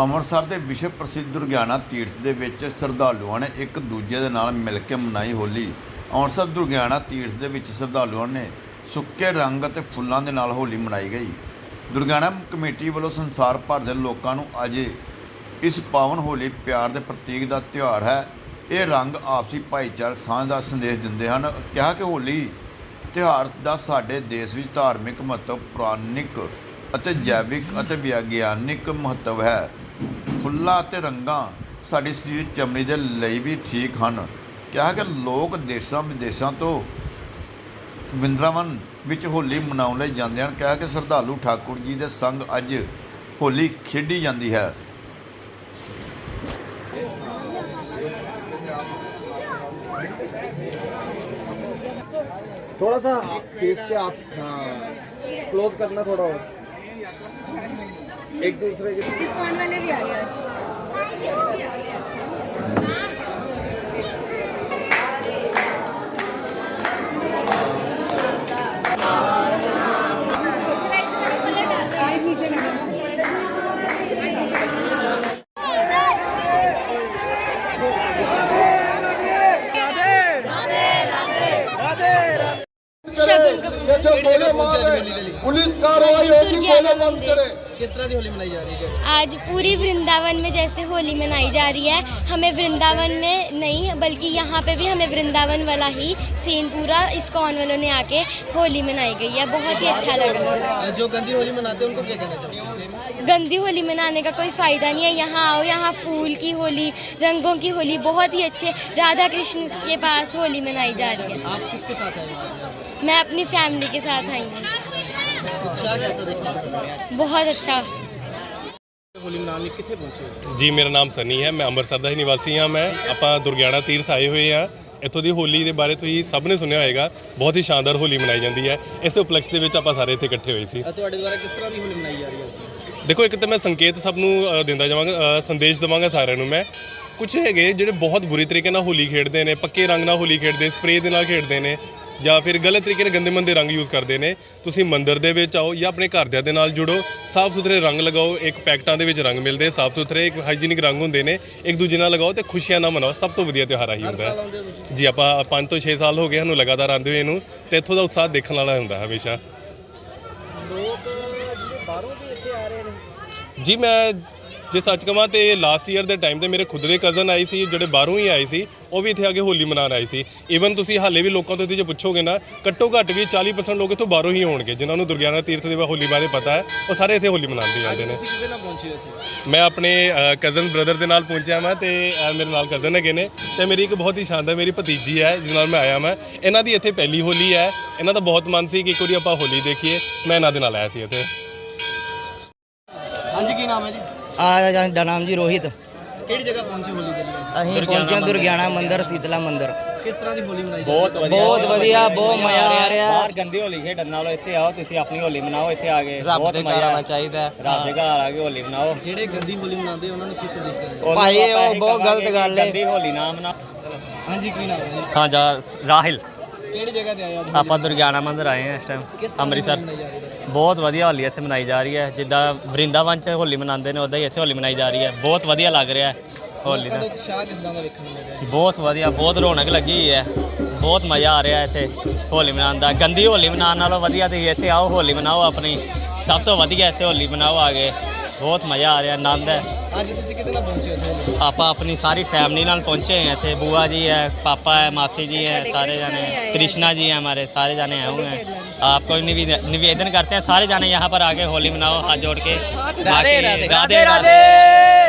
ਅੰਮ੍ਰਿਤਸਰ ਦੇ ਵਿਸ਼ਵ ਪ੍ਰਸਿੱਧ ਦੁਰਗਿਆਨਾ ਤੀਰਥ ਦੇ ਵਿੱਚ ਸ਼ਰਧਾਲੂਆਂ ਨੇ ਇੱਕ ਦੂਜੇ ਦੇ ਨਾਲ ਮਿਲ ਕੇ ਮਨਾਈ ਹੋਲੀ। ਅੰਮ੍ਰਿਤਸਰ ਦੁਰਗਿਆਨਾ ਤੀਰਥ ਦੇ ਵਿੱਚ ਸ਼ਰਧਾਲੂਆਂ ਨੇ ਸੁੱਕੇ ਰੰਗ ਅਤੇ ਫੁੱਲਾਂ ਦੇ ਨਾਲ ਹੋਲੀ ਮਨਾਈ ਗਈ। ਦੁਰਗਿਆਨਾ ਕਮੇਟੀ ਵੱਲੋਂ ਸੰਸਾਰ ਭਰ ਦੇ ਲੋਕਾਂ ਨੂੰ ਅਜੇ ਇਸ ਪਾਵਨ ਹੋਲੀ ਪਿਆਰ ਦੇ ਪ੍ਰਤੀਕ ਦਾ ਤਿਉਹਾਰ ਹੈ। ਇਹ ਰੰਗ ਆਪਸੀ ਭਾਈਚਾਰਕ ਸਾਂਝ ਦਾ ਸੰਦੇਸ਼ ਦਿੰਦੇ ਹਨ। ਕਿਹਾ ਕਿ ਹੋਲੀ ਤਿਉਹਾਰ ਦਾ ਸਾਡੇ ਦੇਸ਼ ਵਿੱਚ ਧਾਰਮਿਕ ਮਹੱਤਵ ਪੁਰਾਣਿਕ ਅਤੇ ਜੈਵਿਕ ਅਤੇ ਵਿਗਿਆਨਿਕ ਮਹੱਤਵ ਹੈ ਫੁੱਲਾਂ ਅਤੇ ਰੰਗਾਂ ਸਾਡੀ ਸਰੀਰਕ ਚਮੜੀ ਦੇ ਲਈ ਵੀ ਠੀਕ ਹਨ ਕਿਹਾ ਕਿ ਲੋਕ ਦੇਸ਼ਾਂ ਵਿਦੇਸ਼ਾਂ ਤੋਂ ਵਰਿੰਦਾਵਨ ਵਿੱਚ ਹੋਲੀ ਮਨਾਉਣ ਲਈ ਜਾਂਦੇ ਹਨ ਕਿਹਾ ਕਿ ਸ਼ਰਧਾਲੂ ਠਾਕੁਰ ਜੀ ਦੇ ਸੰਗ ਅੱਜ ਹੋਲੀ ਖੇਡੀ ਜਾਂਦੀ ਹੈ थोड़ा सा फेस के आप हाँ क्लोज करना थोड़ा और एक दूसरे के वाले भी आ गए पुलिस दुर्गियाना किस तरह की होली मनाई जा रही है? आज पूरी वृंदावन में जैसे होली मनाई जा रही है हमें वृंदावन में नहीं बल्कि यहाँ पे भी हमें वृंदावन वाला ही सीन पूरा इस्कॉन वालों ने आके होली मनाई गई है। बहुत ही अच्छा लगा। जो गंदी होली मनाते हैं उनको क्या कहना चाहिए गंदी होली मनाने का कोई फ़ायदा नहीं है। यहाँ आओ यहाँ फूल की होली रंगों की होली बहुत ही अच्छे राधा कृष्ण के पास होली मनाई जा रही है। आप किसके साथ आए? हैं मैं अपनी फैमिली के साथ आई हूँ उत्साह कैसा देखने को मिला है? बहुत अच्छा ਹੋਲੀ ਮਨਾਉਣ ਲਈ ਕਿੱਥੇ ਪਹੁੰਚੇ ਹੋ ਜੀ ਮੇਰਾ ਨਾਮ ਸਨੀ ਹੈ ਮੈਂ ਅੰਮ੍ਰਿਤਸਰ ਦਾ ਹੀ ਨਿਵਾਸੀ ਹਾਂ ਮੈਂ ਆਪਾਂ ਦੁਰਗਿਆਣਾ ਤੀਰਥ ਆਏ ਹੋਏ ਹਾਂ ਇੱਥੋਂ ਦੀ ਹੋਲੀ ਦੇ ਬਾਰੇ ਤੁਸੀਂ ਸਭ ਨੇ ਸੁਣਿਆ ਹੋਏਗਾ ਬਹੁਤ ਹੀ ਸ਼ਾਨਦਾਰ ਹੋਲੀ ਮਨਾਈ ਜਾਂਦੀ ਹੈ ਇਸ ਉਪਲਕਸ਼ ਦੇ ਵਿੱਚ ਆਪਾਂ ਸਾਰੇ ਇੱਥੇ ਇਕੱਠੇ ਹੋਏ ਸੀ ਅ, ਤੁਹਾਡੇ ਦੁਆਰਾ ਕਿਸ ਤਰ੍ਹਾਂ ਦੀ ਹੋਲੀ ਮਨਾਈ ਜਾ ਰਹੀ ਹੈ ਦੇਖੋ ਇੱਕ ਤਾਂ ਮੈਂ ਸੰਕੇਤ ਸਭ ਨੂੰ ਅ, ਦਿੰਦਾ ਜਾਵਾਂਗਾ ਅ, ਸੰਦੇਸ਼ ਦਵਾਂਗਾ ਸਾਰਿਆਂ ਨੂੰ ਮੈਂ ਕੁਝ ਹੈਗੇ ਜਿਹੜੇ ਬਹੁਤ ਬੁਰੀ ਤਰੀਕੇ ਨਾਲ ਹੋਲੀ ਖੇਡਦੇ ਨੇ ਪੱਕੇ ਰੰਗ ਨਾਲ ਹੋਲੀ ਖੇਡਦੇ ਸਪਰੇਅ ਦੇ ਨਾਲ ਖੇਡਦੇ ਨੇ ਜਾਂ ਫਿਰ ਗਲਤ ਤਰੀਕੇ ਨਾਲ ਗੰਦੇ ਮੰਦੇ ਰੰਗ ਯੂਜ਼ ਕਰਦੇ ਨੇ ਤੁਸੀਂ ਮੰਦਿਰ ਦੇ ਵਿੱਚ ਆਓ ਜਾਂ ਆਪਣੇ ਘਰਦਿਆਂ ਦੇ ਨਾਲ ਜੁੜੋ ਸਾਫ਼ ਸੁਥਰੇ ਰੰਗ ਲਗਾਓ ਇੱਕ ਪੈਕਟਾਂ ਦੇ ਵਿੱਚ ਰੰਗ ਮਿਲਦੇ ਸਾਫ਼ ਸੁਥਰੇ ਇੱਕ ਹਾਈਜੀਨਿਕ ਰੰਗ ਹੁੰਦੇ ਨੇ ਇੱਕ ਦੂਜੇ ਨਾਲ ਲਗਾਓ ਤੇ ਖੁਸ਼ੀਆਂ ਨਾਲ ਮਨਾਓ ਸਭ ਤੋਂ ਵਧੀਆ ਤਿਉਹਾਰ ਆਹੀ ਹੁੰਦਾ ਹੈ। ਜੀ ਆਪਾਂ 5 ਤੋਂ 6 ਸਾਲ ਹੋ ਗਏ ਸਾਨੂੰ ਲਗਾਤਾਰ ਆਉਂਦੇ ਹੋਏ ਨੂੰ ਤੇ ਇੱਥੋਂ ਦਾ ਉਤਸ਼ਾਹ ਦੇਖਣ ਵਾਲਾ ਹੁੰਦਾ ਹਮੇਸ਼ਾ। ਲੋਕ ਜਿਹੜੇ ਬਾਹਰੋਂ ਵੀ ਇੱਥੇ ਆ ਰਹੇ ਨੇ। ਜੀ ਮੈਂ ਜੇ ਸੱਚ ਕਹਾਂ ਤੇ ਲਾਸਟ ਈਅਰ ਦੇ ਟਾਈਮ ਤੇ ਮੇਰੇ ਖੁਦ ਦੇ ਕਜ਼ਨ ਆਏ ਸੀ ਜਿਹੜੇ ਬਾਹਰੋਂ ਹੀ ਆਏ ਸੀ ਉਹ ਵੀ ਇੱਥੇ ਆ ਕੇ ਹੋਲੀ ਮਨਾਉਣ ਆਏ ਸੀ। ਈਵਨ ਤੁਸੀਂ ਹਾਲੇ ਵੀ ਲੋਕਾਂ ਤੋਂ ਜੇ ਪੁੱਛੋਗੇ ਨਾ ਘੱਟੋ ਘੱਟ ਵੀ 40% ਲੋਕ ਇੱਥੋਂ ਬਾਹਰੋਂ ਹੀ ਹੋਣਗੇ ਜਿਨ੍ਹਾਂ ਨੂੰ ਦੁਰਗਿਆਨਾ ਤੀਰਥ ਦੇ ਹੋਲੀ ਬਾਰੇ ਪਤਾ ਹੈ ਉਹ ਸਾਰੇ ਇੱਥੇ ਹੋਲੀ ਮਨਾਉਂਦੇ ਜਾਂਦੇ ਨੇ। ਤੁਸੀਂ ਕਿਹਦੇ ਨਾਲ ਪਹੁੰਚੇ ਹੋ ਇੱਥੇ? ਮੈਂ ਆਪਣੇ ਕਜ਼ਨ ਬ੍ਰਦਰ ਦੇ ਨਾਲ ਪਹੁੰਚਿਆ ਮੈਂ ਤੇ ਮੇਰੇ ਨਾਲ ਕਜ਼ਨ ਹੈਗੇ ਨੇ। ਤੇ ਮੇਰੀ ਇੱਕ ਬਹੁਤ ਹੀ ਸ਼ਾਨਦਾਰ ਮੇਰੀ ਭਤੀਜੀ ਹੈ ਜਿਸ ਨਾਲ ਮੈਂ ਆਇਆ ਮੈਂ ਇਹਨਾਂ ਦੀ ਇੱਥੇ ਪਹਿਲੀ ਹੋਲੀ ਹੈ। ਇਹਨਾਂ ਦਾ ਬਹੁਤ ਮਨ ਸੀ ਕਿ ਇੱਕ ਵਾਰੀ ਆਪਾਂ ਹੋਲੀ ਦੇਖੀਏ। ਮੈਂ ਇਹਨਾਂ ਦੇ ਨਾਲ ਆਇਆ ਸੀ ਇੱਥੇ। ਹਾਂਜੀ ਕੀ ਨਾਮ ਹੈ ਜੀ? ਆ ਦਾ ਨਾਮ ਜੀ ਰੋਹਿਤ। ਕਿਹੜੀ ਜਗ੍ਹਾ ਪਹੁੰਚੇ ਹੋਲੀ ਦੇ ਲਈ? ਅਸੀਂ ਪਹੁੰਚੇ ਦੁਰਗਿਆਣਾ ਮੰਦਿਰ ਸੀਤਲਾ ਮੰਦਿਰ। ਕਿਸ ਤਰ੍ਹਾਂ ਦੀ ਹੋਲੀ ਮਨਾਈ ਬਹੁਤ ਬਹੁਤ ਵਧੀਆ ਬਹੁਤ ਮਜ਼ਾ ਆ ਰਿਹਾ। ਬਾਹਰ ਗੰਦੀ ਹੋਲੀ ਖੇਡਣ ਨਾਲੋਂ ਇੱਥੇ ਆਓ ਤੁਸੀਂ ਆਪਣੀ ਹੋਲੀ ਮਨਾਓ ਇੱਥੇ ਆ ਕੇ ਰੱਬ ਦੇ ਘਰ ਆਉਣਾ ਚਾਹੀਦਾ। ਹੈ। ਰੱਬ ਦੇ ਘਰ ਆ ਕੇ ਹੋਲੀ ਮਨਾਓ। ਜਿਹੜੇ ਗੰਦੀ ਹੋਲੀ ਮਨਾਉਂਦੇ ਉਹਨਾਂ ਨੂੰ ਕੀ ਸੰਦੇਸ਼ ਦੇਣਾ? ਉਹਨਾਂ ਭਾਈ, ਨੂੰ ਉਹ ਇਹੀ ਬਹੁਤ ਗਲਤ ਗੱਲ ਹੈ। ਗੰਦੀ ਹੋਲੀ ਨਾ ਮਨਾਓ। ਹਾਂਜੀ ਕੀ ਨਾਮ ਹੈ ਹਾਂ ਜਾ ਰਾਹਿਲ। ਕਿਹੜੀ ਜਗ੍ਹਾ ਤੇ ਆਏ ਆਪਾਂ ਦੁਰਗਿਆਨਾ ਮੰਦਿਰ ਆਏ ਹਾਂ ਇਸ ਟਾਈਮ ਅੰਮ੍ਰਿਤਸਰ। ਬਹੁਤ ਵਧੀਆ ਹੋਲੀ ਇੱਥੇ ਮਨਾਈ ਜਾ ਰਹੀ ਹੈ। ਜਿੱਦਾਂ ਵਰਿੰਦਾਵਨ 'ਚ ਹੋਲੀ ਮਨਾਉਂਦੇ ਨੇ ਉਦਾਂ ਹੀ ਇੱਥੇ ਹੋਲੀ ਮਨਾਈ ਜਾ ਰਹੀ ਹੈ। ਬਹੁਤ ਵਧੀਆ ਲੱਗ ਰਿਹਾ ਹੈ ਹੋਲੀ ਦਾ। ਦਾ ਉਤਸ਼ਾਹ ਕਿਦਾਂ ਦਾ ਵੇਖਣ ਨੂੰ ਮਿਲ ਰਿਹਾ ਹੈ ਬਹੁਤ ਵਧੀਆ ਬਹੁਤ ਰੌਣਕ ਲੱਗੀ ਹੋਈ ਹੈ। ਬਹੁਤ ਮਜ਼ਾ ਆ ਰਿਹਾ ਇੱਥੇ ਹੋਲੀ ਮਨਾਉਣ ਦਾ। ਗੰਦੀ ਹੋਲੀ ਮਨਾਉਣ ਨਾਲੋਂ ਵਧੀਆ ਤੁਸੀਂ ਇੱਥੇ ਆਓ ਹੋਲੀ ਮਨਾਓ ਆਪਣੀ। ਸਭ ਤੋਂ ਵਧੀਆ ਇੱਥੇ ਹੋਲੀ ਮਨਾਓ ਆ ਕੇ। ਬਹੁਤ ਮਜ਼ਾ ਆ ਰਿਹਾ ਆਨੰਦ ਹੈ। ਅੱਜ ਤੁਸੀਂ ਕਿਹਦੇ ਨਾਲ ਪਹੁੰਚੇ ਹੋ ਆਪਾਂ ਆਪਣੀ ਸਾਰੀ ਫੈਮਿਲੀ ਨਾਲ ਪਹੁੰਚੇ ਹਾਂ ਇੱਥੇ ਬੂਆ ਜੀ ਹੈ ਪਾਪਾ ਹੈ ਮਾਸੀ ਜੀ है सारे जाने कृष्णा जी हैं हमारे सारे जाने आए हुए हैं आपको निवेदन करते हैं सारे जाने यहाँ पर आके होली मनाओ हाथ जोड़ के राधे राधे राधे